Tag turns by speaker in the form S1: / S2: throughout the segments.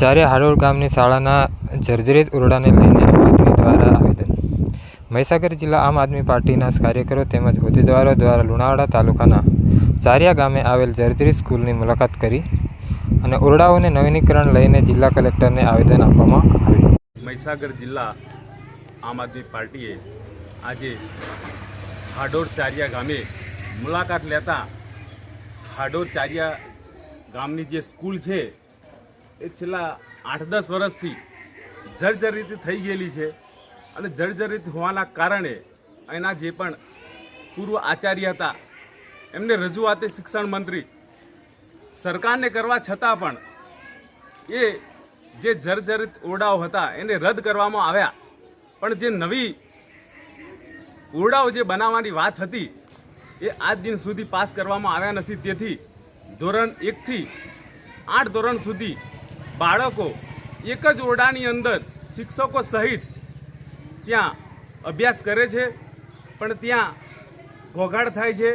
S1: ચારે હાડોળ ગામની શાળાના જર્જરિત ઓરડાને લઈને આદમી દ્વારા આવેદન. મહીસાગર જિલ્લા આમ આદમી પાર્ટીના કાર્યકરો તેમજ હોદ્દેદારો દ્વારા લુણાવાડા તાલુકાના ચારિયા ગામે આવેલ જર્જરિત સ્કૂલની મુલાકાત કરી અને ઓરડાઓને નવીનીકરણ લઈને જિલ્લા કલેક્ટરને આવેદન આપવામાં આવ્યું.
S2: મહીસાગર જિલ્લા આમ આદમી પાર્ટીએ આજે હાડોર ચારિયા ગામે મુલાકાત લેતા હાડોર ચારિયા ગામની જે સ્કૂલ છે એ છેલ્લા આઠ દસ વર્ષથી જર્જરિત થઈ ગયેલી છે અને જર્જરિત હોવાના કારણે એના જે પણ પૂર્વ આચાર્ય હતા, એમને રજૂઆતે શિક્ષણ મંત્રી સરકારને કરવા છતાં પણ એ જે જર્જરિત ઓરડાઓ હતા એને રદ કરવામાં આવ્યા. પણ જે નવી ઓરડાઓ જે બનાવવાની વાત હતી, એ આજ દિન સુધી પાસ કરવામાં આવ્યા નથી. તેથી ધોરણ એકથી આઠ ધોરણ સુધી બાળકો એક જ ઓરડાની અંદર શિક્ષકો સહિત ત્યાં અભ્યાસ કરે છે, પણ ત્યાં ઘોઘાટ થાય છે.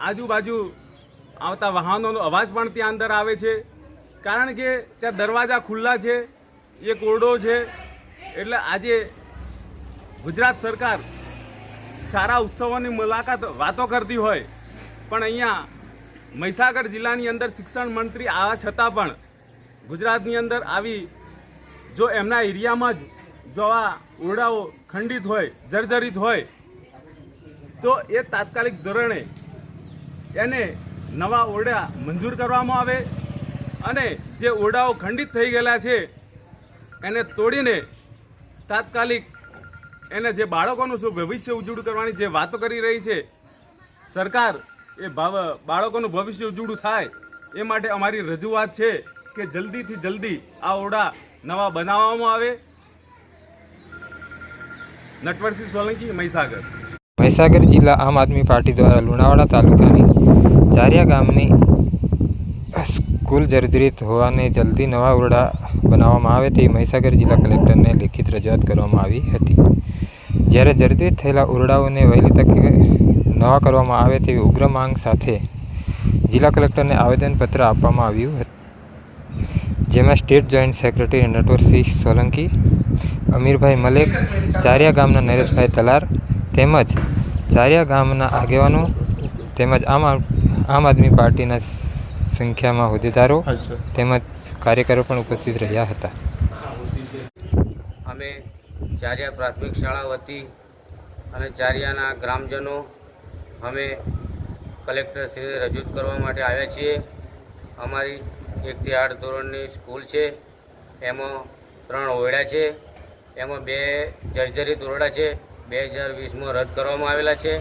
S2: આજુબાજુ આવતા વાહનોનો અવાજ પણ ત્યાં અંદર આવે છે. કારણ કે ત્યાં દરવાજા ખુલ્લા છે, એક ઓરડો છે. એટલે આજે ગુજરાત સરકાર સારા ઉત્સવોની મુલાકાત વાતો કરતી હોય, પણ અહીંયા મહીસાગર જિલ્લાની અંદર શિક્ષણ મંત્રી આવા છતાં પણ ગુજરાતની અંદર આવી જો એમના એરિયામાં જ જો આ ઓરડાઓ ખંડિત હોય, જર્જરિત હોય, તો એ તાત્કાલિક ધોરણે એને નવા ઓરડા મંજૂર કરવામાં આવે અને જે ઓરડાઓ ખંડિત થઈ ગયેલા છે, એને તોડીને તાત્કાલિક એને જે બાળકોનું શું ભવિષ્ય ઉજળું કરવાની જે વાતો કરી રહી છે, સરકાર એ બાળકોનું ભવિષ્ય ઉજળું થાય એ માટે અમારી રજૂઆત છે. કે જલ્દીથી જલ્દી આ ઓરડા નવા બનાવવામાં આવે. નટવરસિંહ સોલંકી, મહીસાગર.
S1: મહીસાગર જિલ્લા આમ આદમી પાર્ટી દ્વારા લુણાવાડા તાલુકાની ચારિયા ગામની સ્કૂલ જર્જરિત હોવાને જલ્દી નવા ઓરડા બનાવવામાં આવે તે મહીસાગર જિલ્લા કલેક્ટરને લેખિત રજૂઆત કરવામાં આવી હતી. જ્યારે જર્જરિત થયેલા ઓરડાઓને વહેલી તકે નવા કરવામાં આવે તેવી ઉગ્ર માંગ સાથે જિલ્લા કલેક્ટરને આવેદનપત્ર આપવામાં આવ્યું હતું. જેમાં state joint secretary Natwarsinh Solanki Amirbhai Malek Chariya ગામના નરેશભાઈ તલાર તેમજ ચારિયા ગામના આગેવાનો તેમજ આમ આમ આદમી પાર્ટીના સંખ્યામાં હોદ્દેદારો તેમજ કાર્યકરો પણ ઉપસ્થિત રહ્યા હતા.
S3: અમે ચારિયા પ્રાથમિક શાળા વતી અને ચારિયાના ગ્રામજનો અમે કલેક્ટરશ્રીને રજૂ કરવા માટે આવ્યા છીએ. અમારી એકથી આઠ ધોરણની સ્કૂલ છે. એમાં ત્રણ ઓરડા છે. એમાં બે જર્જરી દોરડા છે. બે હજાર વીસમાં રદ કરવામાં આવેલા છે.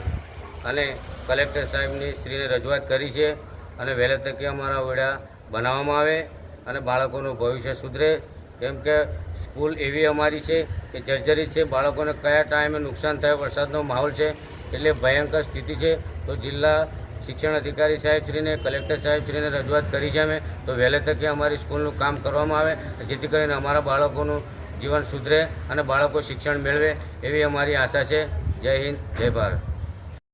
S3: અને કલેક્ટર સાહેબની શ્રીને રજૂઆત કરી છે. અને વહેલા તકે અમારા ઓરડા બનાવવામાં આવે અને બાળકોનું ભવિષ્ય સુધરે. કેમ કે સ્કૂલ એવી અમારી છે કે જર્જરી છે. બાળકોને કયા ટાઈમે નુકસાન થાય વરસાદનો માહોલ છે. એટલે ભયંકર સ્થિતિ છે. તો જિલ્લા શિક્ષણ અધિકારી સાહેબશ્રીને કલેક્ટર સાહેબશ્રીને રજૂઆત કરી છે અમે. તો વહેલે તકે અમારી સ્કૂલનું કામ કરવામાં આવે, જેથી કરીને અમારા બાળકોનું જીવન સુધરે અને બાળકો શિક્ષણ મેળવે એવી અમારી આશા છે. જય હિન્દ, જય ભારત.